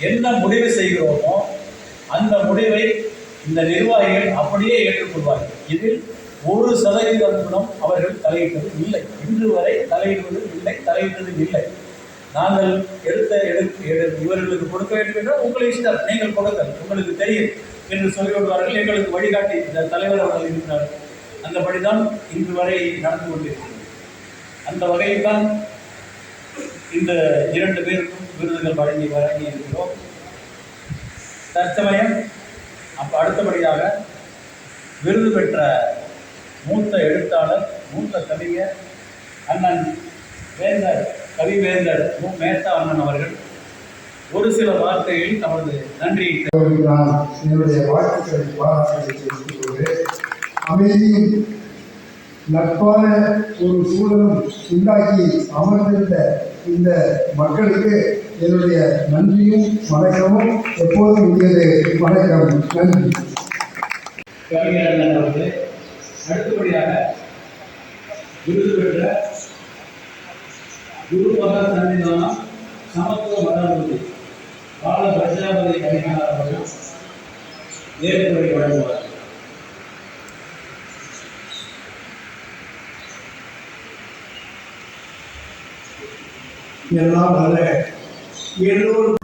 என்ன முடிவு செய்கிறோமோ அந்த முடிவை இந்த நிர்வாகிகள் அப்படியே ஏற்றுக்கொள்வார்கள். இதில் ஒரு சதவீதம் கூட அவர்கள் தலையிட்டது இல்லை. இன்று வரை தலையிடுவது இல்லை தலையிட்டது இல்லை. நாங்கள் எடுத்த எடுத்து எடு- இவர்களுக்கு கொடுக்க வேண்டும் என்றால் உங்களை இஷ்டம். நீங்கள் கொடுங்கள். உங்களுக்கு தெரியும் என்று சொல்லிவிடுவார்கள். எங்களுக்கு வழிகாட்டி இந்த தலைவர் அவர்கள் இருக்கிறார். அந்தபடிதான் இன்று வரை நடந்து கொண்டிருக்கிறது. அந்த வகையில் தான் இந்த இரண்டு பேருக்கும் விருதுகள் வழங்கி வழங்கி இருக்கிறோம். தற்சமயம் அப்போ அடுத்தபடியாக விருது பெற்ற மூத்த எழுத்தாளர் மூத்த கவிஞர் அண்ணன் வேந்தர் கவிவேந்தர் மு. மேத்தா அண்ணன் அவர்கள் ஒரு சில வார்த்தைகளில் தமது நன்றியை அவர்களுக்கு என்னுடைய வாழ்த்துக்களை பாராட்டுகளை தெரிவித்துக் கொள்கிறேன். அமைதியும் நட்பான ஒரு சூழலும் உண்டாக்கி அமர்ந்திருந்த இந்த மக்களுக்கு என்னுடைய நன்றியும் வணக்கமும் எப்போதும் உரியது வணக்கம். நன்றி. கவிஞர் அண்ணன் அடுத்தபடியாக விருது பெற்ற குரு மகா சன்னிதானம் சமத்துவ மதாபதி பால பிரஜாபதி கவிஞர் அவர்கள் ஏற்புரை வழங்குவார். எல்லாம் அல்ல. எல்லோரும்